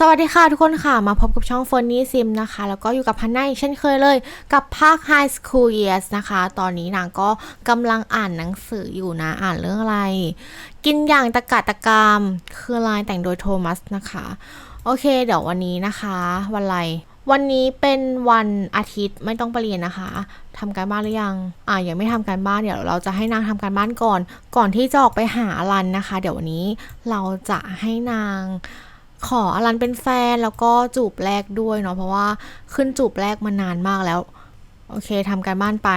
สวัสดีค่ะทุกคนค่ะ มาพบกับช่องเฟ r ร์นี่ซิมนะคะ แล้วก็อยู่กับฮันน่าอีกเช่นเคยเลย กับภาค High School Years นะคะ ตอนนี้นางก็กำลังอ่านหนังสืออยู่นะ อ่านเรื่องอะไร กินอย่างตะกะตะกามคืออะไรแต่งโดยโทมัสนะคะ โอเค เดี๋ยววันนี้นะคะ วันอะไร วันนี้เป็นวันอาทิตย์ไม่ต้องไปเรียนนะคะทำการบ้านหรือยัง อ่ายังไม่ทำการบ้านเดี๋ยวเราจะให้นางทำการบ้านก่อน ก่อนที่จะออกไปหาอลันนะคะ เดี๋ยววันนี้เราจะให้นาง ขออลันเป็นแฟนแล้วก็จูบแรกด้วยเนาะเพราะว่าขึ้นจูบแรกมานานมากแล้ว โอเคทำการบ้านไป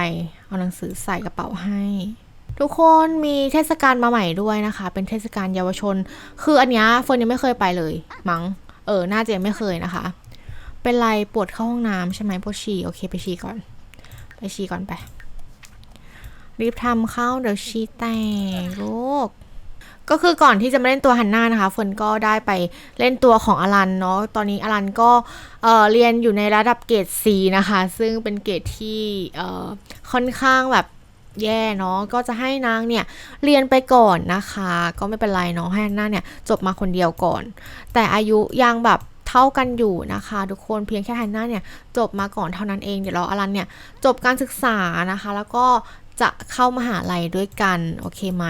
เอาหนังสือใส่กระเป๋าให้ ทุกคนมีเทศกาลมาใหม่ด้วยนะคะ เป็นเทศกาลเยาวชน คืออันเนี้ยเฟิร์นยังไม่เคยไปเลย มั้งเออน่าจะยังไม่เคยนะคะ เป็นไรปวดเข้าห้องน้ำใช่ไหมปวดฉี่โอเคไปฉี่ก่อน ไปฉี่ก่อนไปรีบทำข้าวเดี๋ยวฉี่แตกลูก ก็คือก่อนที่จะมาเล่นตัวฮันน่านะคะเฟิร์นก็ได้ไปเล่นตัวของอลันเนาะตอนนี้อลันก็เอ่อเรียนอยู่ในระดับเกรด C นะคะ ซึ่งเป็นเกรดที่เอ่อค่อนข้างแบบแย่เนาะก็จะให้นางเนี่ยเรียนไปก่อนนะคะ ก็ไม่เป็นไรเนาะให้ฮันน่าเนี่ยจบมาคนเดียวก่อน แต่อายุยังแบบเท่ากันอยู่นะคะ ทุกคนเพียงแค่ฮันน่าเนี่ยจบมาก่อนเท่านั้นเองเดี๋ยวรออลันเนี่ยจบการศึกษานะคะ แล้วก็ จะเข้ามหาลัยด้วยกัน โอเคไหม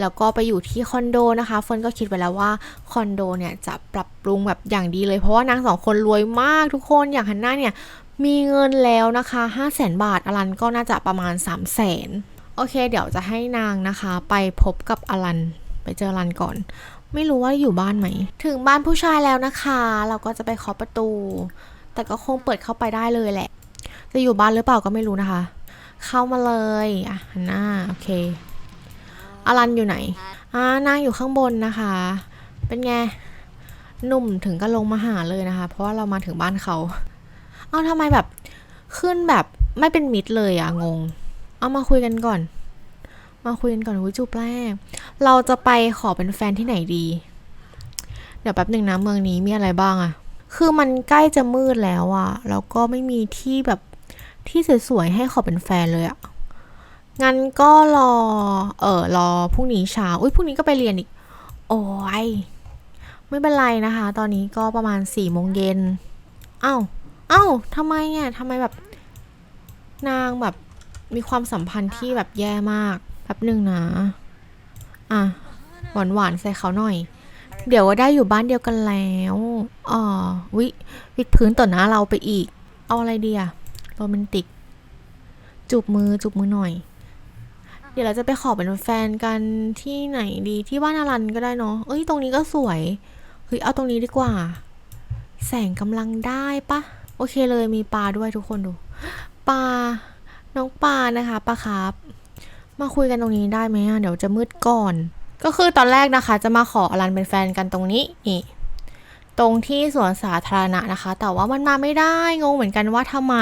แล้วก็ไปอยู่ที่คอนโดนะคะเฟิร์นก็คิดไว้แล้วว่าคอนโดเนี่ยจะปรับปรุงแบบอย่างดีเลยเพราะว่านางสองคนรวยมากทุกคนอย่างฮันน่าเนี่ยมีเงินแล้วนะคะ5 0 0แสนบาทอลันก็น่าจะประมาณ 3 0 0แสนโอเค เดี๋ยวจะให้นางนะคะ ไปพบกับอลันไปเจออลันก่อน ไม่รู้ว่าอยู่บ้านไหม ถึงบ้านผู้ชายแล้วนะคะ เราก็จะไปเคาะประตู แต่ก็คงเปิดเข้าไปได้เลยแหละ จะอยู่บ้านหรือเปล่าก็ไม่รู้นะคะ เข้ามาเลยอะฮันน่าโอเคอลันอยู่ไหนอ่านางอยู่ข้างบนนะคะ เป็นไงหนุ่มถึงก็ลงมาหาเลยนะคะ เพราะว่าเรามาถึงบ้านเขาเอาทำไมแบบขึ้นแบบไม่เป็นมิตรเลยอะงง เอามาคุยกันก่อน มาคุยกันก่อนวิจูบแรก เราจะไปขอเป็นแฟนที่ไหนดี เดี๋ยวแป๊บหนึ่งนะเมืองนี้มีอะไรบ้างอะคือมันใกล้จะมืดแล้วอะแล้วก็ไม่มีที่แบบ ที่สวยๆให้ขอเป็นแฟนเลยอะงั้นก็รอ เออรอพรุ่งนี้เช้า อุ้ยพรุ่งนี้ก็ไปเรียนอีก โอ้ย ไม่เป็นไรนะคะ ตอนนี้ก็ประมาณสี่โมงเย็นเอ้าเอ้าทำไมอะทำไมแบบ นางแบบมีความสัมพันธ์ที่แบบแย่มากแป๊บหนึ่งนะ อะ หวานหวานๆใส่เขาหน่อย เดี๋ยวว่าได้อยู่บ้านเดียวกันแล้วอ๋อวิวิดพื้นต่อหน้าเราไปอีก เอาอะไรดีอะ โรแมนติก จูบมือจูบมือหน่อย เดี๋ยวเราจะไปขอเป็นแฟนกันที่ไหนดีที่บ้านอลันก็ได้เนาะเอ้ยตรงนี้ก็สวยเฮ้ยเอาตรงนี้ดีกว่า แสงกำลังได้ปะโอเคเลยมีปลาด้วยทุกคนดูปลาน้องปลานะคะปลาครับมาคุยกันตรงนี้ได้ไหมอะเดี๋ยวจะมืดก่อน ก็คือตอนแรกนะคะ จะมาขออลันเป็นแฟนกันตรงนี้นี่ ตรงที่สวนสาธารณะนะคะ แต่ว่ามันมาไม่ได้งงเหมือนกันว่าทำไม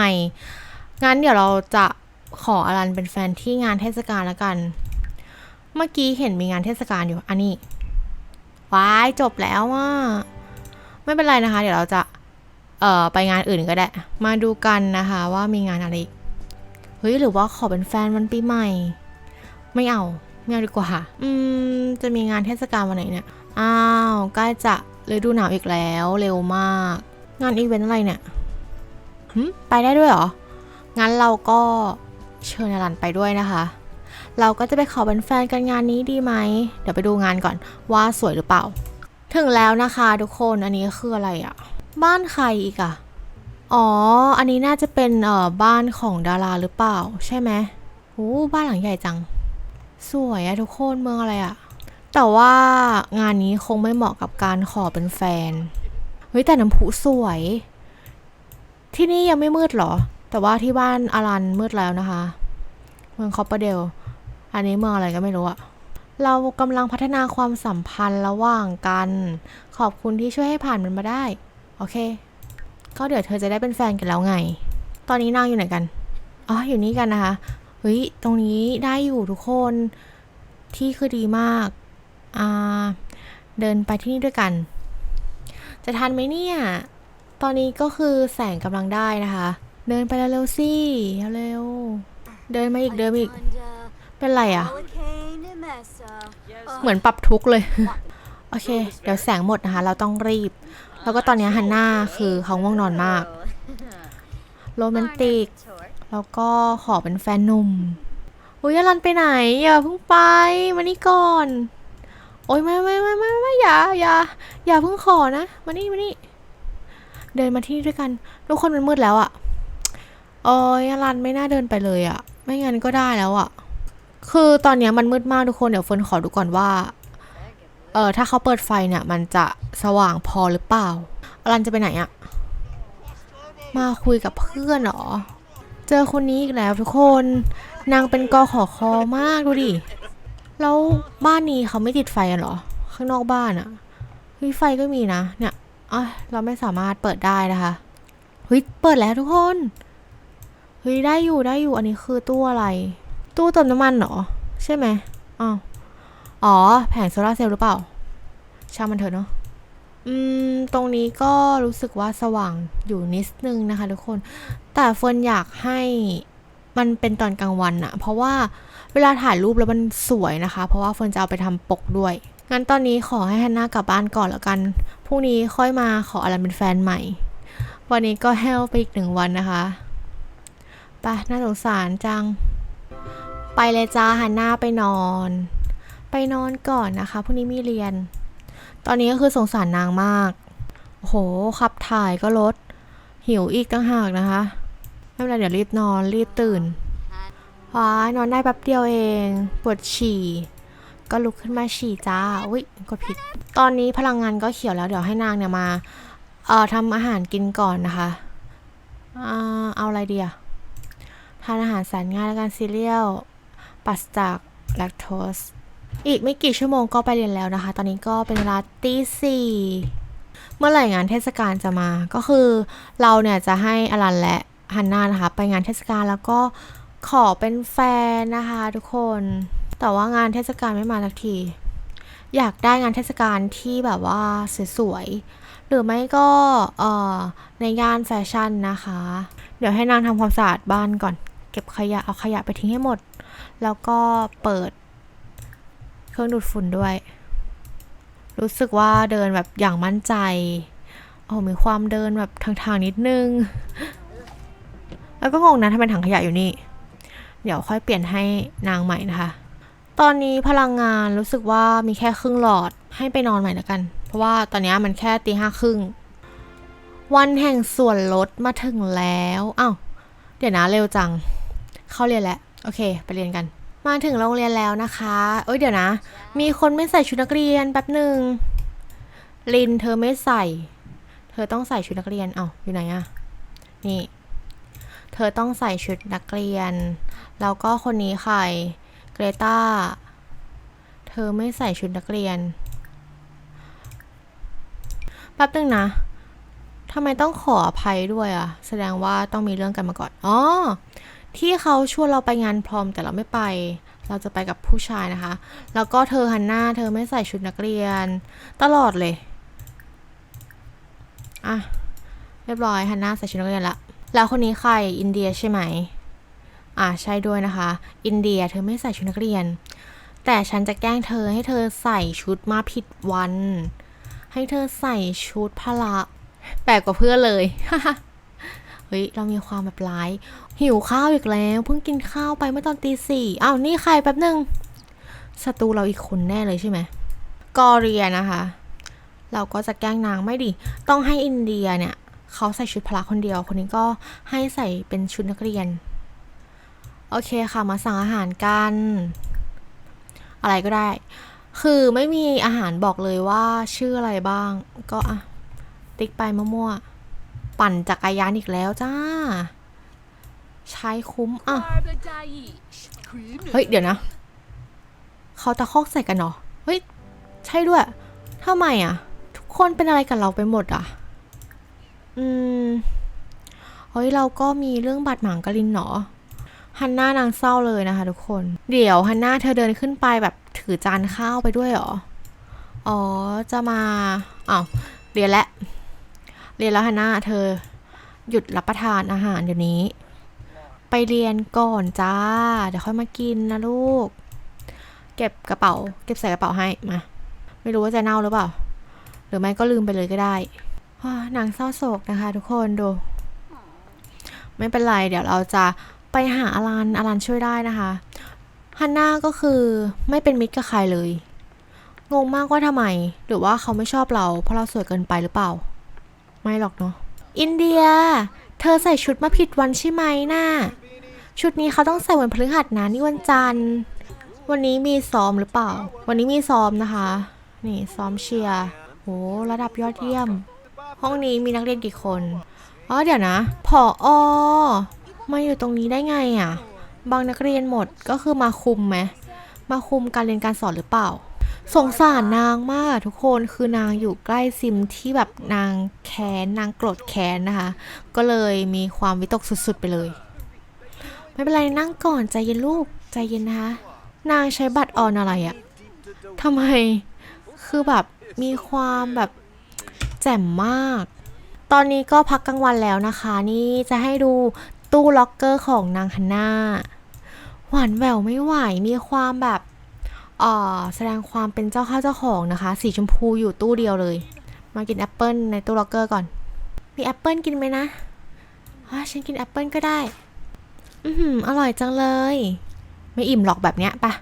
งั้นเดี๋ยวเราจะขออลันเป็นแฟนที่งานเทศกาลแล้วกัน เมื่อกี้เห็นมีงานเทศกาลอยู่ อันนี้ว้ายจบแล้วว่าไม่เป็นไรนะคะ เดี๋ยวเราจะ เอ่อ ไปงานอื่นก็ได้ มาดูกันนะคะว่ามีงานอะไร เฮ้ย หรือว่าขอเป็นแฟนวันปีใหม่ ไม่เอา ไม่เอาดีกว่า อืม จะมีงานเทศกาลวันไหนเนี่ย อ้าว ใกล้จะ ฤดูหนาวอีกแล้วเร็วมาก งานอีเวนต์อะไรเนี่ยไปได้ด้วยเหรอ งั้นเราก็เชิญอลันไปด้วยนะคะ เราก็จะไปขอเป็นแฟนกันงานนี้ดีไหม เดี๋ยวไปดูงานก่อนว่าสวยหรือเปล่า ถึงแล้วนะคะทุกคนอันนี้คืออะไรอะบ้านใครอีกอะอ๋อ อันนี้น่าจะเป็นเอ่อบ้านของดาราหรือเปล่า ใช่ไหมโอ้บ้านหลังใหญ่จัง สวยอะทุกคนเมืองอะไรอะ แต่ว่างานนี้คงไม่เหมาะกับการขอเป็นแฟน เฮ้ย แต่น้ำพุสวย ที่นี่ยังไม่มืดเหรอ แต่ว่าที่บ้านอารันมืดแล้วนะคะ เมืองคอปเปอร์เดล อันนี้เมืองอะไรก็ไม่รู้อะเรากำลังพัฒนาความสัมพันธ์ระหว่างกัน ขอบคุณที่ช่วยให้ผ่านมันมาได้ โอเค ก็เดี๋ยวเธอจะได้เป็นแฟนกันแล้วไง ตอนนี้นางอยู่ไหนกัน อ๋อ อยู่นี่กันนะคะ เฮ้ย ตรงนี้ได้อยู่ทุกคน ที่คือดีมาก เดินไปที่นี่ด้วยกัน จะทันไหมเนี่ย ตอนนี้ก็คือแสงกำลังได้นะคะ เดินไปเร็วๆสิเร็วๆเดินมาอีกเดินมาอีก เป็นไรอะ่ะเหมือนปรับทุกข์เลย โอเค เดี๋ยวแสงหมดนะคะ เราต้องรีบ แล้วก็ตอนนี้ฮันน่าคือเขาง่วงนอนมาก โรแมนติก แล้วก็ขอเป็นแฟนหนุ่ม อุ้ยอลันไปไหน อย่าเพิ่งไปมานี่ก่อน โอ้ยไม่ไม่ไม่ไม่ไม่อย่าอย่าอย่าเพิ่งขอนะมานี่มานี่เดินมาที่นี่ด้วยกันทุกคนมันมืดแล้วอะโอ้ยอลันไม่น่าเดินไปเลยอะไม่งั้นก็ได้แล้วอะคือตอนนี้มันมืดมากทุกคนเดี๋ยวเฟิร์นขอดูก่อนว่าเออถ้าเขาเปิดไฟเนี่ย มันจะสว่างพอหรือเปล่าอลันจะไปไหนอะมาคุยกับเพื่อนเหรอ เจอคนนี้อีกแล้วทุกคน นางเป็นกอขอคอมากดูดิ แล้วบ้านนี้เขาไม่ติดไฟกันเหรอ ข้างนอกบ้านอะเฮ้ยไฟก็มีนะ เนี่ยอะเราไม่สามารถเปิดได้นะคะเฮ้ยเปิดแล้วทุกคนเฮ้ยได้อยู่ได้อยู่อันนี้คือตู้อะไร ตู้เติมน้ำมันเหรอ ใช่ไหมอ้าวอ๋อ แผงโซลาเซลล์หรือเปล่าช่างมันเถอะเนาะอืม ตรงนี้ก็รู้สึกว่าสว่างอยู่นิดนึงนะคะทุกคน แต่เฟิร์นอยากให้มันเป็นตอนกลางวันอะเพราะว่า เวลาถ่ายรูปแล้วมันสวยนะคะ เพราะว่าเฟิร์นจะเอาไปทำปกด้วย งั้นตอนนี้ขอให้ฮันน่ากลับบ้านก่อนแล้วกัน พรุ่งนี้ค่อยมาขออลันเป็นแฟนใหม่ วันนี้ก็แฮลไปอีกหนึ่งวันนะคะไปน่าสงสารจัง ไปเลยจ้าฮันน่าไปนอน ไปนอนก่อนนะคะพรุ่งนี้มีเรียน ตอนนี้ก็คือสงสารนางมาก โอ้โหขับถ่ายก็ลด หิวอีกตั้งหากนะคะ ไม่เป็นไรเดี๋ยวรีบนอนรีบตื่น ว้านอนได้แป๊บเดียวเอง ปวดฉี่ ก็ลุกขึ้นมาฉี่จ้า อุ้ยกดผิด ตอนนี้พลังงานก็เขียวแล้วเดี๋ยวให้นางเนี่ยมาเอ่อทำอาหารกินก่อนนะคะอ่าเอาอะไรดีอะทานอาหารแสนง่ายแล้วกันซีเรียลปราศจากแลคโตสอีกไม่กี่ชั่วโมงก็ไปเรียนแล้วนะคะ ตอนนี้ก็เป็นเวลาตีสี่เมื่อไหร่งานเทศกาลจะมา ก็คือเราเนี่ยจะให้อลันและฮันน่านะคะ ไปงานเทศกาลแล้วก็ ขอเป็นแฟนนะคะทุกคน แต่ว่างานเทศกาลไม่มาสักที อยากได้งานเทศกาลที่แบบว่าสวยๆ หรือไม่ก็เอ่อในงานแฟชั่นนะคะ เดี๋ยวให้นางทำความสะอาดบ้านก่อน เก็บขยะเอาขยะไปทิ้งให้หมด แล้วก็เปิดเครื่องดูดฝุ่นด้วย รู้สึกว่าเดินแบบอย่างมั่นใจโอ้มีความเดินแบบทางๆนิดนึง แล้วก็งงนะทำไมถังขยะอยู่นี่ เดี๋ยวค่อยเปลี่ยนให้นางใหม่นะคะ ตอนนี้พลังงานรู้สึกว่ามีแค่ครึ่งหลอดให้ไปนอนใหม่แล้วกัน เพราะว่าตอนนี้มันแค่ตีห้าครึ่ง วันแห่งส่วนลดมาถึงแล้วอ้าวเดี๋ยวนะเร็วจัง เข้าเรียนแล้ว โอเค ไปเรียนกัน มาถึงโรงเรียนแล้วนะคะ เอ้ยเดี๋ยวนะ มีคนไม่ใส่ชุดนักเรียนแป๊บหนึ่งลินเธอไม่ใส่ เธอต้องใส่ชุดนักเรียนเอ้าอยู่ไหนอะนี่ เธอต้องใส่ชุดนักเรียน แล้วก็คนนี้ใคร เกรตาเธอไม่ใส่ชุดนักเรียน แป๊บหนึงนะทำไมต้องขออภัยด้วยอะแสดงว่าต้องมีเรื่องกันมาก่อน อ๋อ ที่เขาชวนเราไปงานพรอมแต่เราไม่ไป เราจะไปกับผู้ชายนะคะ แล้วก็เธอฮันน่าเธอไม่ใส่ชุดนักเรียน ตลอดเลย อะ เรียบร้อยฮันน่าใส่ชุดนักเรียนละ แล้วคนนี้ใครอินเดียใช่ไหม อะใช่ด้วยนะคะ อินเดียเธอไม่ใส่ชุดนักเรียน แต่ฉันจะแกล้งเธอให้เธอใส่ชุดมาผิดวัน ให้เธอใส่ชุดพละแปลกกว่าเพื่อนเลยเฮ้ยเรามีความแบบร้าย หิวข้าวอีกแล้วเพิ่งกินข้าวไปเมื่อตอนตีสี่อ้าวนี่ใครแป๊บหนึ่งศัตรูเราอีกคนแน่เลยใช่ไหมกอเรียนะคะ เราก็จะแกล้งนางไม่ดิ ต้องให้อินเดียเนี่ย เขาใส่ชุดพละคนเดียว คนนี้ก็ให้ใส่เป็นชุดนักเรียน โอเคค่ะ มาสั่งอาหารกัน อะไรก็ได้ คือไม่มีอาหารบอกเลยว่าชื่ออะไรบ้าง ก็อะ ติ๊กไปมั่วๆ ปั่นจักรยานอีกแล้วจ้า ใช้คุ้มอะ เฮ้ย เดี๋ยวนะ เขาตะคอกใส่กันเหรอ เฮ้ย ใช่ด้วยทำไมอะ ทุกคนเป็นอะไรกับเราไปหมดอะ อืม เฮ้ย เราก็มีเรื่องบาดหมางกับลินเหรอฮันน่านางเศร้าเลยนะคะทุกคน เดี๋ยวฮันน่าเธอเดินขึ้นไปแบบถือจานข้าวไปด้วยเหรอ อ๋อ จะมาอ้าวเรียนแล้วเรียนแล้วฮันน่าเธอหยุดรับประทานอาหารเดี๋ยวนี้ ไปเรียนก่อนจ้า เดี๋ยวค่อยมากินนะลูก เก็บกระเป๋า เก็บใส่กระเป๋าให้มา ไม่รู้ว่าจะเน่าหรือเปล่า หรือไม่ก็ลืมไปเลยก็ได้ ว้าหนังเศร้าโศกนะคะทุกคนดู ไม่เป็นไรเดี๋ยวเราจะไปหาอลันอลันช่วยได้นะคะฮันน่าก็คือไม่เป็นมิตรกับใครเลย งงมากว่าทำไม หรือว่าเขาไม่ชอบเรา เพราะเราสวยเกินไปหรือเปล่า ไม่หรอกเนาะอินเดีย เธอใส่ชุดมาผิดวันใช่ไหมน่ะชุดนี้เขาต้องใส่วันพฤหัสนะนี่วันจันทร์ วันนี้มีซ้อมหรือเปล่า วันนี้มีซ้อมนะคะ นี่ซ้อมเชียร์โหระดับยอดเยี่ยม ห้องนี้มีนักเรียนกี่คน อ๋อเดี๋ยวนะผออมาอยู่ตรงนี้ได้ไงอะ บางนักเรียนหมดก็คือมาคุมไหม มาคุมการเรียนการสอนหรือเปล่า สงสารนางมากทุกคน คือนางอยู่ใกล้ซิมที่แบบนางแค้นนางโกรธแค้นนะคะ ก็เลยมีความวิตกสุดๆไปเลย ไม่เป็นไรนั่งก่อนใจเย็นลูกใจเย็นนะคะ นางใช้บัตรออนอะไรอะทำไม คือแบบมีความแบบ แจ่มมาก ตอนนี้ก็พักกลางวันแล้วนะคะ นี่จะให้ดูตู้ล็อกเกอร์ของนางฮันน่าหวานแหววไม่ไหวมีความแบบอ่อแสดงความเป็นเจ้าข้าเจ้าของนะคะ สีชมพูอยู่ตู้เดียวเลย มากินแอปเปิลในตู้ล็อกเกอร์ก่อน มีแอปเปิลกินไหมนะอะฉันกินแอปเปิลก็ได้ อือหืออร่อยจังเลย ไม่อิ่มหรอกแบบเนี้ยปะ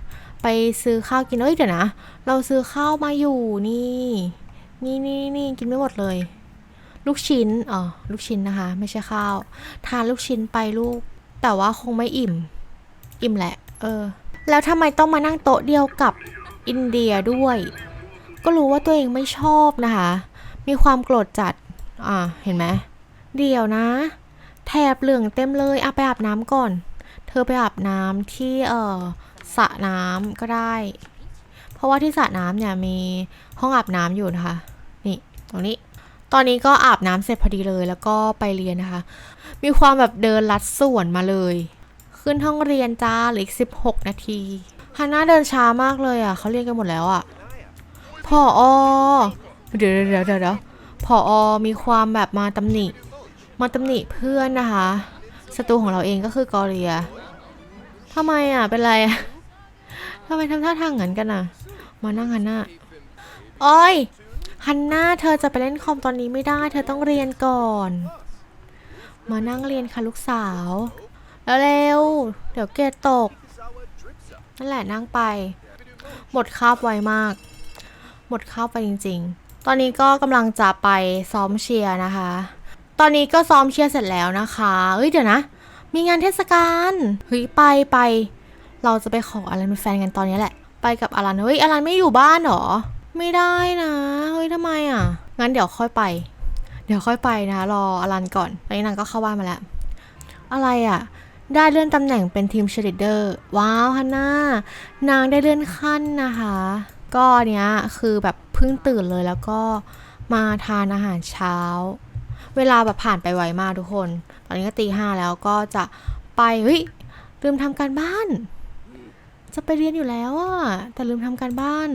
ไปซื้อข้าวกินเอ้ยเดี๋ยวนะ เราซื้อข้าวมาอยู่นี่ นี่นี่นี่กินไม่หมดเลย ลูกชิ้นอ๋อลูกชิ้นนะคะ ไม่ใช่ข้าว ทานลูกชิ้นไปลูก แต่ว่าคงไม่อิ่ม อิ่มแหละ เออ แล้วทำไมต้องมานั่งโต๊ะเดียวกับอินเดียด้วย ก็รู้ว่าตัวเองไม่ชอบนะคะ มีความโกรธจัด อ่า เห็นไหมเดี๋ยวนะ แถบเหลืองเต็มเลยอะไปอาบน้ำก่อน เธอไปอาบน้ำที่เออสระน้ำก็ได้ เพราะว่าที่สระน้ำเนี่ยมีห้องอาบน้ำอยู่นะคะ ตรงนี้ ตอนนี้ก็อาบน้ำเสร็จพอดีเลยแล้วก็ไปเรียนนะคะ มีความแบบเดินลัดสวนมาเลย ขึ้นห้องเรียนจ้าเหลืออีกสิบหกนาทีฮันน่าเดินช้ามากเลยอะเขาเรียนกันหมดแล้วอะพออเดี๋ยวเดี๋ยวเดี๋ยวเดี๋ยวพออมีความแบบมาตำหนิ มาตำหนิเพื่อนนะคะศัตรูของเราเองก็คือกอเรียทำไมอะ เป็นไรอะทำไมทำท่าทางเหมือนกันอะ มานั่งฮันน่าโอ้ย ฮันน่าเธอจะไปเล่นคอมตอนนี้ไม่ได้ เธอต้องเรียนก่อน มานั่งเรียนค่ะลูกสาว แล้วเร็ว เดี๋ยวเกรดตก นั่นแหละนั่งไป หมดคาบไวมาก หมดคาบไปจริง ๆ ตอนนี้ก็กำลังจะไปซ้อมเชียร์นะคะ ตอนนี้ก็ซ้อมเชียร์เสร็จแล้วนะคะเอ้ยเดี๋ยวนะ มีงานเทศกาล เฮ้ยไปไป เราจะไปขออลันเป็นแฟนกันตอนนี้แหละ ไปกับอลัน เฮ้ยอลันไม่อยู่บ้านเหรอ ไม่ได้นะเฮ้ยทำไมอะ งั้นเดี๋ยวค่อยไป เดี๋ยวค่อยไปนะรออลันก่อนตอนนี้นางก็เข้าบ้านมาแล้ว อะไรอะ ได้เลื่อนตำแหน่งเป็นทีมเชลิเดอร์ว้าวฮันน่านางได้เลื่อนขั้นนะคะ ก็เนี้ยคือแบบเพิ่งตื่นเลยแล้วก็มาทานอาหารเช้า เวลาแบบผ่านไปไวมากทุกคน ตอนนี้ก็ตีห้าแล้วก็จะไปเฮ้ยลืมทำการบ้าน จะไปเรียนอยู่แล้วอะแต่ลืมทำการบ้าน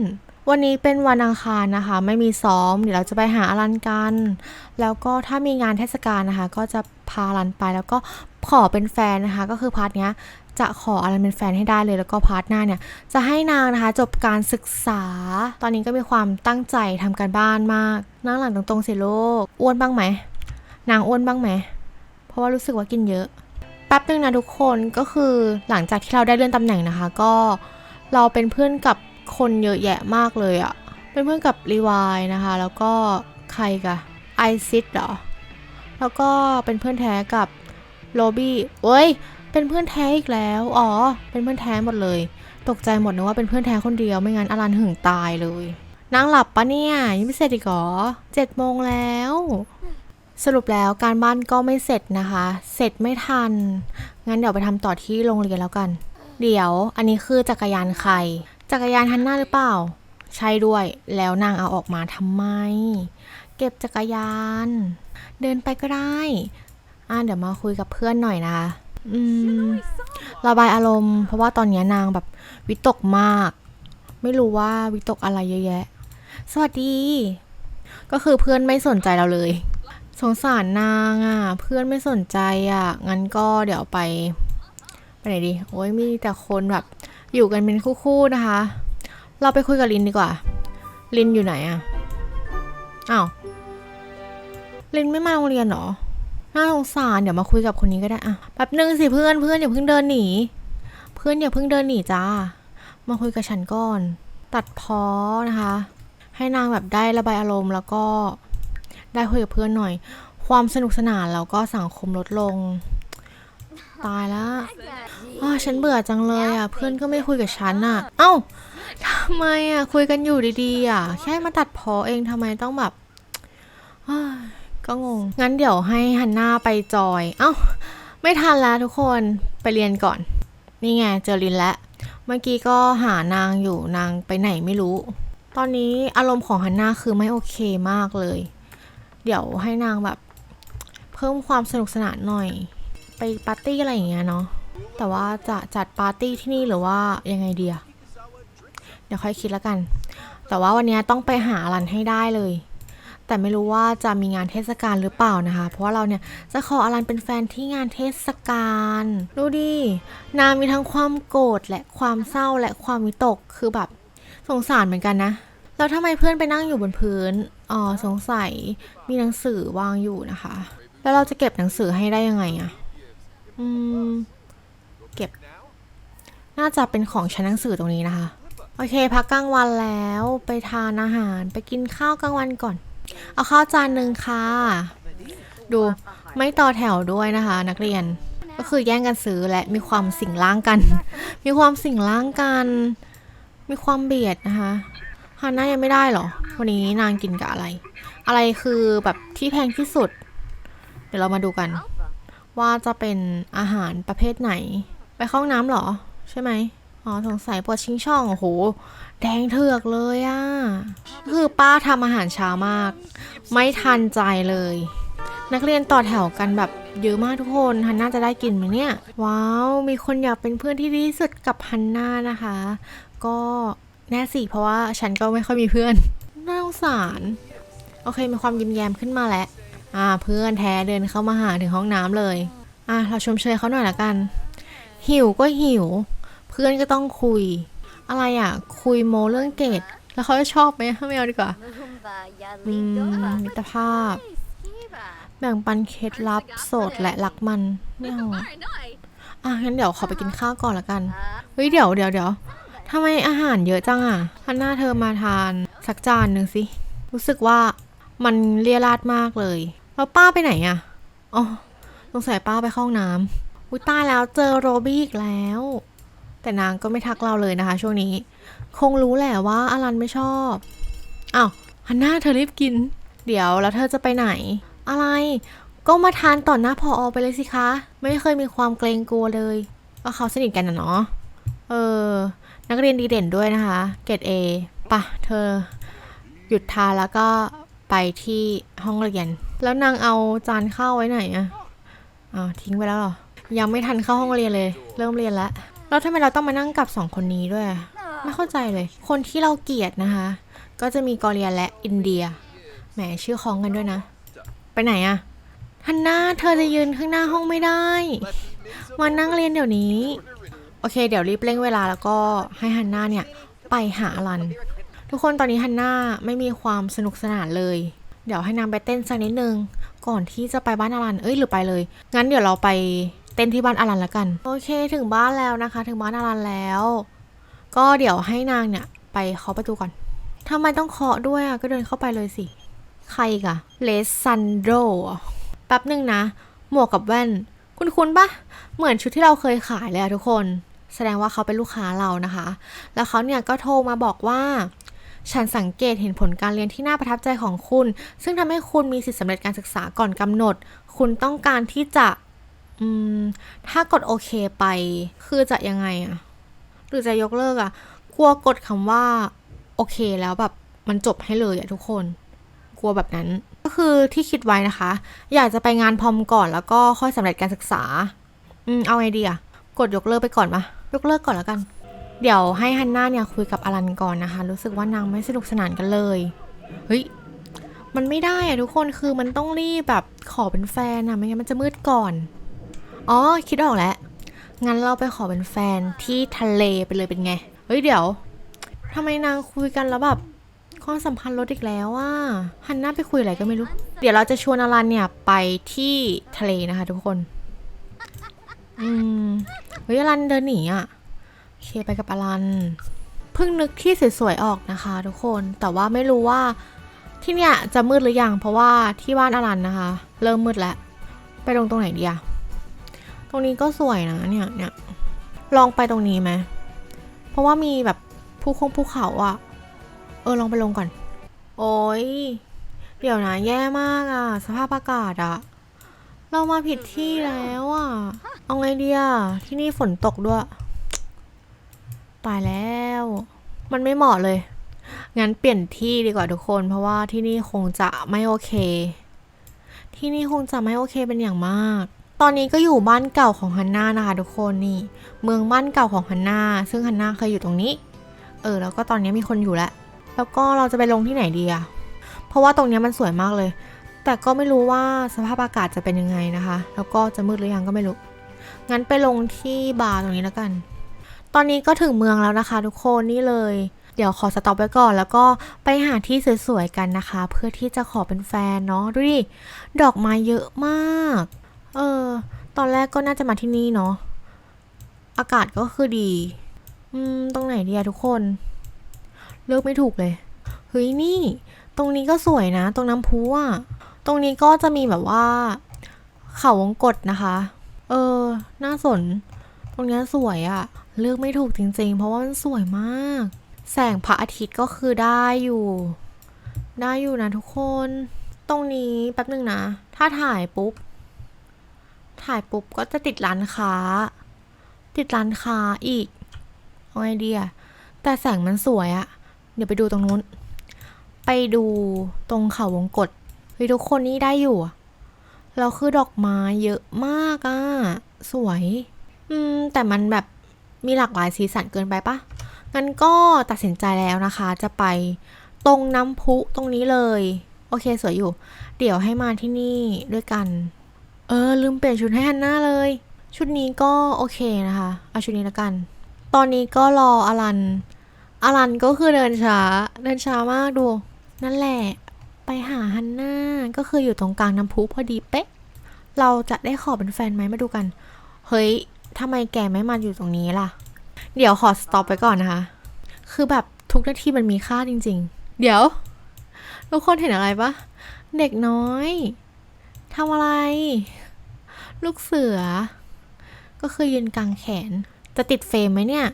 วันนี้เป็นวันอังคารนะคะ ไม่มีซ้อม เดี๋ยวเราจะไปหาอลันกัน แล้วก็ถ้ามีงานเทศกาลนะคะ ก็จะพาอลันไป แล้วก็ขอเป็นแฟนนะคะ ก็คือพาร์ทเนี้ยจะขออลันเป็นแฟนให้ได้เลยแล้วก็พาร์ทหน้าเนี่ย จะให้นางนะคะจบการศึกษา ตอนนี้ก็มีความตั้งใจทำการบ้านมากนั่งหลังตรงๆสิลูกอ้วนบ้างไหมนางอ้วนบ้างไหมเพราะว่ารู้สึกว่ากินเยอะแป๊บนึงนะทุกคนก็คือหลังจากที่เราได้เลื่อนตำแหน่งนะคะ ก็เราเป็นเพื่อนกับ คนเยอะแยะมากเลยอะเป็นเพื่อนกับรีวายนะคะ แล้วก็ใครกะไอซิดเหรอ แล้วก็เป็นเพื่อนแท้กับโรบี้เว้ย เป็นเพื่อนแท้อีกแล้ว อ๋อ เป็นเพื่อนแท้หมดเลย ตกใจหมดนึกว่าเป็นเพื่อนแท้คนเดียว ไม่งั้นอลันหึงตายเลยนั่งหลับปะเนี่ยยังไม่เสร็จอีกเหรอเจ็ดโมงแล้ว สรุปแล้วการบ้านก็ไม่เสร็จนะคะ เสร็จไม่ทัน งั้นเดี๋ยวไปทำต่อที่โรงเรียนแล้วกัน เดี๋ยวอันนี้คือจักรยานใคร จักรยานฮันน่าหรือเปล่า ใช่ด้วย แล้วนางเอาออกมาทำไม เก็บจักรยาน เดินไปก็ได้ อะเดี๋ยวมาคุยกับเพื่อนหน่อยนะคะอืมระบายอารมณ์ เพราะว่าตอนนี้นางแบบวิตกมาก ไม่รู้ว่าวิตกอะไรเยอะแยะ สวัสดี ก็คือเพื่อนไม่สนใจเราเลย สงสารนางอะ เพื่อนไม่สนใจอะ งั้นก็เดี๋ยวไป ไปไหนดี โอ้ยมีแต่คนแบบ อยู่กันเป็นคู่ๆนะคะ เราไปคุยกับลินดีกว่า ลินอยู่ไหนอะอ้าวลินไม่มาโรงเรียนเหรอ น่าสงสาร เดี๋ยวมาคุยกับคนนี้ก็ได้อะแป๊บนึงสิเพื่อนเพื่อนอย่าเพิ่งเดินหนี เพื่อนอย่าเพิ่งเดินหนีจ้า มาคุยกับฉันก่อน ตัดพอนะคะ ให้นางแบบได้ระบายอารมณ์แล้วก็ได้คุยกับเพื่อนหน่อย ความสนุกสนานแล้วก็สังคมลดลง ตายแล้วอ้าวฉันเบื่อจังเลยอะ เพื่อนก็ไม่คุยกับฉันอะ เอ้าทำไมอะ คุยกันอยู่ดีๆอะ แค่มาตัดพอเองทำไมต้องแบบอ้าวก็งง งั้นเดี๋ยวให้ฮันน่าไปจอย เอ้า ไม่ทันแล้วทุกคนไปเรียนก่อน นี่ไงเจอลินแล้ว เมื่อกี้ก็หานางอยู่นางไปไหนไม่รู้ ตอนนี้อารมณ์ของฮันน่าคือไม่โอเคมากเลย เดี๋ยวให้นางแบบ เพิ่มความสนุกสนานหน่อย ไปปาร์ตี้อะไรอย่างเงี้ยเนาะแต่ว่าจะจัดปาร์ตี้ที่นี่หรือว่ายังไงเดียเดี๋ยวค่อยคิดแล้วกัน แต่ว่าวันนี้ต้องไปหารันให้ได้เลย แต่ไม่รู้ว่าจะมีงานเทศกาลหรือเปล่านะคะ เพราะว่าเราเนี่ยจะขออลันเป็นแฟนที่งานเทศกาลดูดินางมีทั้งความโกรธและความเศร้าและความวิตกคือแบบสงสารเหมือนกันนะแล้วทำไมเพื่อนไปนั่งอยู่บนพื้นอ๋อสงสัยมีหนังสือวางอยู่นะคะ แล้วเราจะเก็บหนังสือให้ได้ยังไงอะ อืม เก็บ น่าจะเป็นของชั้นหนังสือตรงนี้นะคะ โอเค พักกลางวันแล้วไปทานอาหารไปกินข้าวกลางวันก่อน เอาข้าวจานหนึ่งค่ะ ดูไม่ต่อแถวด้วยนะคะ นักเรียนก็คือแย่งกันซื้อและมีความสิ่งล่างกัน มีความสิ่งล่างกัน มีความเบียดนะคะฮาน่ายังไม่ได้หรอ วันนี้นางกินกับอะไร อะไรคือแบบที่แพงที่สุด เดี๋ยวเรามาดูกัน ว่าจะเป็นอาหารประเภทไหน ไปเข้าห้องน้ำเหรอ ใช่ไหมอ๋อสงสัยปวดชิงช่องโอ้โห แดงเถือกเลยอะคือป้าทำอาหารช้ามาก ไม่ทันใจเลย นักเรียนต่อแถวกันแบบเยอะมากทุกคนฮันน่าจะได้กินไหมเนี่ย ว้าว มีคนอยากเป็นเพื่อนที่ดีที่สุดกับฮันน่านะคะ ก็แน่สิเพราะว่าฉันก็ไม่ค่อยมีเพื่อน น่าสงสาร โอเคมีความยิ้มแย้มขึ้นมาแล้วอ่าเพื่อนแท้เดินเข้ามาหาถึงห้องน้ำเลย อะเราชมเชยเขาหน่อยละกัน หิวก็หิว เพื่อนก็ต้องคุย อะไรอะ คุยโมเรื่องเกรดแล้วเขาจะชอบไหมไม่เอาดีกว่าอืมมิตรภาพ แบ่งปันเคล็ดลับโสดและรักมันไม่เอาอะงั้นเดี๋ยวขอไปกินข้าวก่อนละกันเฮ้ยเดี๋ยวเดี๋ยวเดี๋ยวทำไมอาหารเยอะจังอะฮันน่าเธอมาทานสักจานหนึ่งสิ รู้สึกว่ามันเลี่ยราดมากเลย แล้วป้าไปไหนอะ อ๋อ สงสัยป้าไปเข้าห้องน้ำอุ้ยตายแล้วเจอโรบี้อีกแล้ว แต่นางก็ไม่ทักเราเลยนะคะ ช่วงนี้ คงรู้แหละว่าอลันไม่ชอบอ้าวฮันน่าเธอรีบกิน เดี๋ยวแล้วเธอจะไปไหน อะไร ก็มาทานต่อหน้าพออไปเลยสิคะ ไม่เคยมีความเกรงกลัวเลยก็เขาสนิทกันนะเนาะเออ นักเรียนดีเด่นด้วยนะคะ เกรดเอปะเธอ หยุดทานแล้วก็ไปที่ห้องเรียน แล้วนางเอาจานข้าวไว้ไหนอะ อ้าวทิ้งไปแล้วเหรอ ยังไม่ทันเข้าห้องเรียนเลย เริ่มเรียนแล้วแล้วทำไมเราต้องมานั่งกับสองคนนี้ด้วย ไม่เข้าใจเลย คนที่เราเกลียดนะคะ ก็จะมีกอเรียและอินเดีย แหมชื่อคล้องกันด้วยนะ ไปไหนอะฮันน่าเธอจะยืนข้างหน้าห้องไม่ได้ มานั่งเรียนเดี๋ยวนี้ โอเค เดี๋ยวรีบเร่งเวลาแล้วก็ให้ฮันน่าเนี่ยไปหาอลัน ทุกคนตอนนี้ฮันน่าไม่มีความสนุกสนานเลย เดี๋ยวให้นางไปเต้นสักนิดนึง ก่อนที่จะไปบ้านอลัน เอ้ยหรือไปเลย งั้นเดี๋ยวเราไปเต้นที่บ้านอลันแล้วกัน โอเคถึงบ้านแล้วนะคะ ถึงบ้านอลันแล้ว ก็เดี๋ยวให้นางเนี่ย ไปเคาะประตูก่อนทำไมต้องเคาะด้วยอะ ก็เดินเข้าไปเลยสิ ใครกะเลซันโดแป๊บหนึ่งนะ หมวกกับแว่น คุณคุณปะเหมือนชุดที่เราเคยขายเลยอะทุกคน แสดงว่าเขาเป็นลูกค้าเรานะคะ แล้วเขาเนี่ยก็โทรมาบอกว่า ฉันสังเกตเห็นผลการเรียนที่น่าประทับใจของคุณ ซึ่งทำให้คุณมีสิทธิสำเร็จการศึกษาก่อนกำหนด คุณต้องการที่จะอืมถ้ากดโอเคไป คือจะยังไงอะหรือจะยกเลิกอะกลัวกดคำว่าโอเคแล้วแบบมันจบให้เลยอะทุกคน กลัวแบบนั้น ก็คือที่คิดไว้นะคะ อยากจะไปงานพรอมก่อนแล้วก็ค่อยสำเร็จการศึกษา อืมเอาไงดีอะกดยกเลิกไปก่อนมายกเลิกก่อนแล้วกัน เดี๋ยวให้ฮันน่าเนี่ยคุยกับอลันก่อนนะคะ รู้สึกว่านางไม่สนุกสนานกันเลย เฮ้ย มันไม่ได้อะทุกคนคือมันต้องรีบแบบขอเป็นแฟนอะไม่งั้นมันจะมืดก่อน อ๋อ คิดออกแล้ว งั้นเราไปขอเป็นแฟนที่ทะเลไปเลยเป็นไง เฮ้ยเดี๋ยวทำไมนางคุยกันแล้วแบบความสัมพันธ์ลดอีกแล้วอะฮันน่าไปคุยอะไรก็ไม่รู้ เดี๋ยวเราจะชวนอลันเนี่ยไปที่ทะเลนะคะ ทุกคน อืมเฮ้ยอลันเดินหนีอะ เคไปกับอลัน เพิ่งนึกที่สวยๆออกนะคะทุกคนแต่ว่าไม่รู้ว่าที่เนี่ยจะมืดหรือยังเพราะว่าที่บ้านอลันนะคะ เริ่มมืดแล้ว ไปลงตรงไหนดีอะตรงนี้ก็สวยนะเนี่ยเนี่ยลองไปตรงนี้ไหมเพราะว่ามีแบบภูคงภูเขาอะเออลองไปลงก่อน โอ้ยเดี๋ยวนะแย่มากอะสภาพอากาศอะเรามาผิดที่แล้วอะเอาไงดีอะที่นี่ฝนตกด้วย ตายแล้ว มันไม่เหมาะเลย งั้นเปลี่ยนที่ดีกว่าทุกคน เพราะว่าที่นี่คงจะไม่โอเค ที่นี่คงจะไม่โอเคเป็นอย่างมาก ตอนนี้ก็อยู่บ้านเก่าของฮันน่านะคะทุกคนนี่ เมืองบ้านเก่าของฮันน่าซึ่งฮันน่าเคยอยู่ตรงนี้ เออ แล้วก็ตอนนี้มีคนอยู่แล้ว แล้วก็เราจะไปลงที่ไหนดีอะเพราะว่าตรงนี้มันสวยมากเลย แต่ก็ไม่รู้ว่าสภาพอากาศจะเป็นยังไงนะคะ แล้วก็จะมืดหรือยังก็ไม่รู้ งั้นไปลงที่บาร์ตรงนี้แล้วกัน ตอนนี้ก็ถึงเมืองแล้วนะคะ ทุกคนนี่เลย เดี๋ยวขอสต็อปไว้ก่อน แล้วก็ไปหาที่สวยๆกันนะคะ เพื่อที่จะขอเป็นแฟนเนาะดูดิดอกไม้เยอะมาก เออ ตอนแรกก็น่าจะมาที่นี่เนาะอากาศก็คือดี อืม ตรงไหนดีอะทุกคน เลือกไม่ถูกเลย เฮ้ยนี่ ตรงนี้ก็สวยนะ ตรงน้ำพุอะตรงนี้ก็จะมีแบบว่า เขาวงกตนะคะ เออ น่าสน ตรงเนี้ยสวยอะ เลือกไม่ถูกจริงๆ เพราะว่ามันสวยมาก แสงพระอาทิตย์ก็คือได้อยู่ ได้อยู่นะทุกคน ตรงนี้แป๊บหนึ่งนะ ถ้าถ่ายปุ๊บ ถ่ายปุ๊บก็จะติดร้านค้า ติดร้านค้าอีกเอาไงดีอะแต่แสงมันสวยอะเดี๋ยวไปดูตรงนู้น ไปดูตรงเขาวงกตเฮ้ยทุกคนนี่ได้อยู่แล้วคือดอกไม้เยอะมากอะสวย อืม แต่มันแบบ มีหลากหลายสีสันเกินไปปะงั้นก็ตัดสินใจแล้วนะคะ จะไปตรงน้ำพุตรงนี้เลย โอเคสวยอยู่ เดี๋ยวให้มาที่นี่ด้วยกัน เออ ลืมเปลี่ยนชุดให้ฮันน่าเลย ชุดนี้ก็โอเคนะคะ เอาชุดนี้แล้วกัน ตอนนี้ก็รออลัน อลันก็คือเดินช้า เดินช้ามากดู นั่นแหละ ไปหาฮันน่า ก็คืออยู่ตรงกลางน้ำพุพอดีเป๊ะ เราจะได้ขอเป็นแฟนไหมมาดูกัน เฮ้ย ทำไมแกไม่มาอยู่ตรงนี้ล่ะ เดี๋ยวขอสต็อปไปก่อนนะคะ คือแบบทุกนาทีมันมีค่าจริง ๆ เดี๋ยว ทุกคนเห็นอะไรปะ เด็กน้อยทำอะไร ลูกเสือ ก็คือยืนกลางแขน จะติดเฟรมไหมเนี่ย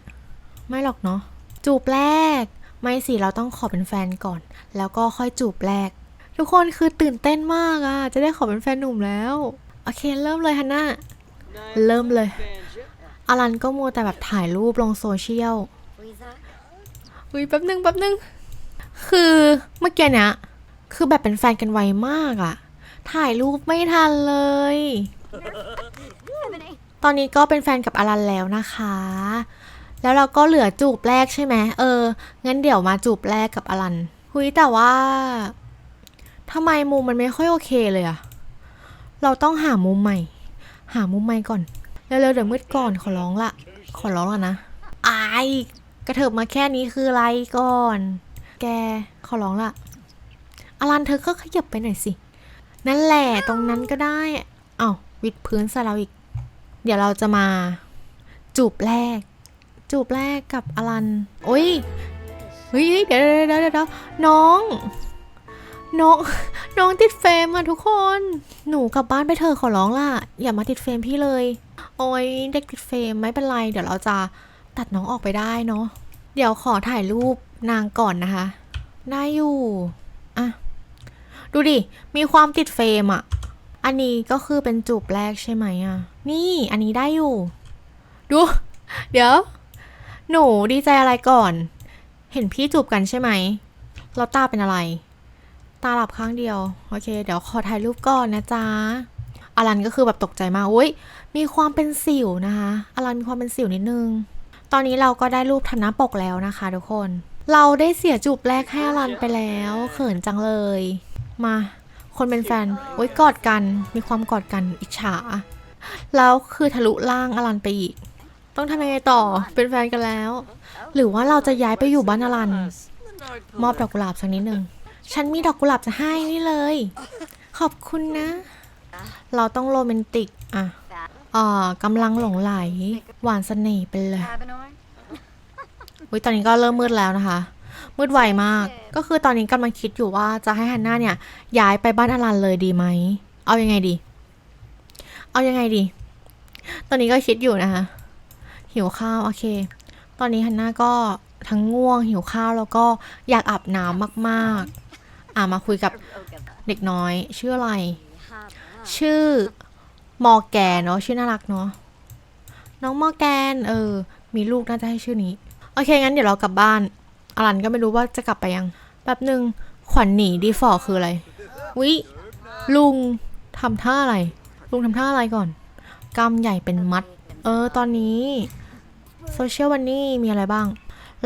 ไม่หรอกเนาะ จูบแรก ไม่สิเราต้องขอเป็นแฟนก่อน แล้วก็ค่อยจูบแรก ทุกคนคือตื่นเต้นมากอะจะได้ขอเป็นแฟนหนุ่มแล้ว โอเค เริ่มเลยฮันน่าเริ่มเลย อลันก็มัวแต่แบบถ่ายรูปลงโซเชียลอุ้ยแป๊บนึงแป๊บนึง คือเมื่อกี้เนี้ยคือแบบเป็นแฟนกันไวมากอะถ่ายรูปไม่ทันเลย ตอนนี้ก็เป็นแฟนกับอลันแล้วนะคะ แล้วเราก็เหลือจูบแรกใช่ไหมเออ งั้นเดี๋ยวมาจูบแรกกับอลันหุยแต่ว่าทำไมมุมมันไม่ค่อยโอเคเลยอะเราต้องหามุมใหม่ หามุมใหม่ก่อน เร็วๆเดี๋ยวมืดก่อนขอร้องละ ขอร้องละนะอายกระเถิบมาแค่นี้คืออะไรก่อน แกขอร้องละอลันเธอก็ขยับไปหน่อยสิ นั่นแหละตรงนั้นก็ได้ เอ้าวิดพื้นใส่เราอีก เดี๋ยวเราจะมา จูบแรก จูบแรกกับอลันโอ้ยเฮ้ยเดี๋ยวเดี๋ยวเดี๋ยวเดี๋ยวน้อง น้องน้องติดเฟรมอะทุกคน หนูกลับบ้านไปเถอะขอร้องล่ะ อย่ามาติดเฟรมพี่เลย โอ้ยเด็กติดเฟรมไม่เป็นไร เดี๋ยวเราจะตัดน้องออกไปได้เนาะเดี๋ยวขอถ่ายรูปนางก่อนนะคะ ได้อยู่อะดูดิ มีความติดเฟรมอะอันนี้ก็คือเป็นจูบแรกใช่ไหมอะนี่อันนี้ได้อยู่ ดู เดี๋ยว หนูดีใจอะไรก่อน เห็นพี่จูบกันใช่ไหมแล้วตาเป็นอะไร ตาหลับข้างเดียว โอเค เดี๋ยวขอถ่ายรูปก่อนนะจ๊ะอลันก็คือแบบตกใจมากอุ้ย มีความเป็นสิวนะคะอลันมีความเป็นสิวนิดนึง ตอนนี้เราก็ได้รูปทำหน้าปกแล้วนะคะทุกคน เราได้เสียจูบแรกให้อลันไปแล้วเขินจังเลย มา คนเป็นแฟนโอ้ยกอดกัน มีความกอดกันอิจฉา แล้วคือทะลุล่างอลันไปอีก ต้องทำยังไงต่อเป็นแฟนกันแล้ว หรือว่าเราจะย้ายไปอยู่บ้านอลัน มอบดอกกุหลาบสักนิดนึงฉันมีดอกกุหลาบจะให้นี่เลย ขอบคุณนะ เราต้องโรแมนติกอะ อ่ากำลังหลงไหล หวานเสน่ห์ไปเลยอุ้ยตอนนี้ก็เริ่มมืดแล้วนะคะ มืดไวมาก ก็คือตอนนี้กำลังคิดอยู่ว่าจะให้ฮันน่าเนี่ย ย้ายไปบ้านอลันเลยดีไหม เอายังไงดี เอายังไงดี ตอนนี้ก็คิดอยู่นะคะ หิวข้าวโอเค ตอนนี้ฮันน่าก็ทั้งง่วง หิวข้าวแล้วก็อยากอาบน้ำมากๆ อ่ามาคุยกับเด็กน้อย ชื่ออะไร ชื่อ มอร์แกนเนาะชื่อน่ารักเนาะน้องมอร์แกน เออ มีลูกน่าจะให้ชื่อนี้ โอเค งั้นเดี๋ยวเรากลับบ้านอลันก็ไม่รู้ว่าจะกลับไปยังแป๊บหนึ่งขวัญหนีดีฟอร์คืออะไร วิลุงทำท่าอะไร ลุงทำท่าอะไรก่อนกำใหญ่เป็นมัด เออ ตอนนี้โซเชียลวันนี้มีอะไรบ้าง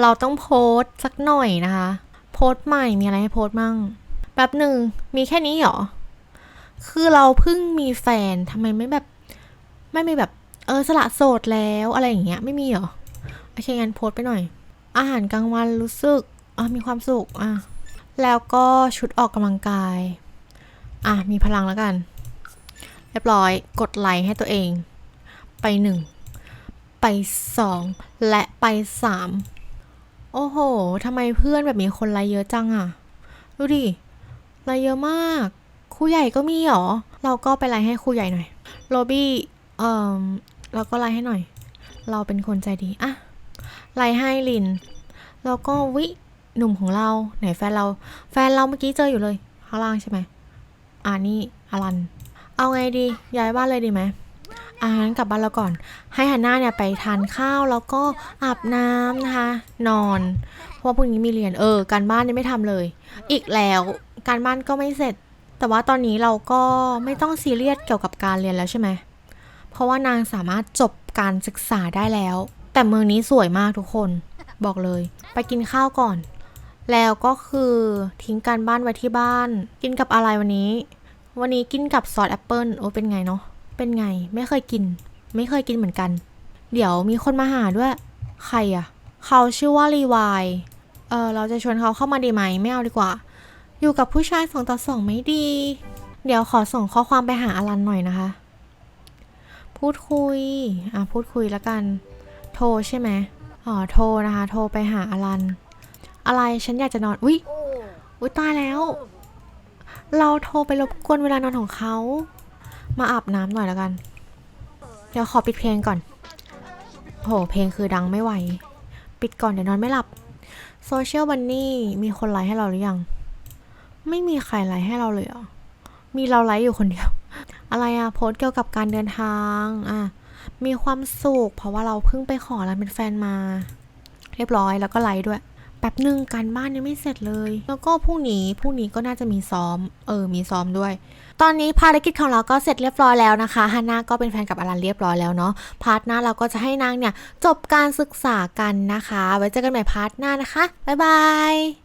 เราต้องโพสต์สักหน่อยนะคะ โพสต์ใหม่มีอะไรให้โพสต์มั่งแป๊บหนึ่งมีแค่นี้เหรอ คือเราเพิ่งมีแฟนทำไมไม่แบบ ไม่มีแบบเออสละโสดแล้วอะไรอย่างเงี้ยไม่มีเหรอโอเคงั้นโพสไปหน่อย อาหารกลางวันรู้สึกอะมีความสุขอะแล้วก็ชุดออกกำลังกายอะมีพลังแล้วกัน เรียบร้อยกดไลค์ให้ตัวเอง ไปหนึ่งไปสองและไปสามโอ้โหทำไมเพื่อนแบบมีคนไลค์เยอะจังอะ ดูดิไลค์เยอะมาก ครูใหญ่ก็มีเหรอ เราก็ไปไลค์ให้ครูใหญ่หน่อย โรบี้เอ่อเราก็ไลค์ให้หน่อย เราเป็นคนใจดีอะไลค์ให้ลิน แล้วก็วิหนุ่มของเราไหนแฟนเรา แฟนเราเมื่อกี้เจออยู่เลย ข้างล่างใช่ไหมอ่านี่อลัน เอาไงดีย้ายบ้านเลยดีไหมอ่างั้นกลับบ้านเราก่อน ให้ฮันน่าเนี่ยไปทานข้าวแล้วก็อาบน้ำนะคะ นอน เพราะว่าพรุ่งนี้มีเรียนเออ การบ้านเนี่ยไม่ทำเลย อีกแล้ว การบ้านก็ไม่เสร็จ แต่ว่าตอนนี้เราก็ไม่ต้องซีเรียสเกี่ยวกับการเรียนแล้วใช่ไหม เพราะว่านางสามารถจบการศึกษาได้แล้ว แต่เมืองนี้สวยมากทุกคนบอกเลย ไปกินข้าวก่อน แล้วก็คือทิ้งการบ้านไว้ที่บ้าน กินกับอะไรวันนี้ วันนี้กินกับซอสแอปเปิลโอ้เป็นไงเนาะเป็นไงไม่เคยกิน ไม่เคยกินเหมือนกัน เดี๋ยวมีคนมาหาด้วย ใครอะเขาชื่อว่ารีวายเออเราจะชวนเขาเข้ามาดีไหมไม่เอาดีกว่า อยู่กับผู้ชายสองต่อสองไม่ดี เดี๋ยวขอส่งข้อความไปหาอลันหน่อยนะคะ พูดคุย อะพูดคุยแล้วกัน โทรใช่ไหมอ๋อโทรนะคะ โทรไปหาอลัน อะไรฉันอยากจะนอน อุ๊ยอุ๊ยตายแล้ว เราโทรไปรบกวนเวลานอนของเขา มาอาบน้ำหน่อยแล้วกัน เดี๋ยวขอปิดเพลงก่อน โหเพลงคือดังไม่ไหว ปิดก่อนเดี๋ยวนอนไม่หลับโซเชียลบันนี่มีคนไลค์ให้เราหรือยัง ไม่มีใครไลค์ให้เราเลยเหรอมีเราไลค์อยู่คนเดียว อะไรอะโพสเกี่ยวกับการเดินทางอะมีความสุขเพราะว่าเราเพิ่งไปขอร้านเป็นแฟนมา เรียบร้อยแล้วก็ไลค์ด้วยแป๊บหนึ่งการบ้านยังไม่เสร็จเลย แล้วก็พรุ่งนี้พรุ่งนี้ก็น่าจะมีซ้อม เออ มีซ้อมด้วย ตอนนี้ภารกิจของเราก็เสร็จเรียบร้อยแล้วนะคะฮันนาก็เป็นแฟนกับอลันเรียบร้อยแล้วเนาะพาร์ทหน้าเราก็จะให้นางเนี่ย จบการศึกษากันนะคะ ไว้เจอกันใหม่พาร์ทหน้านะคะบ๊ายบาย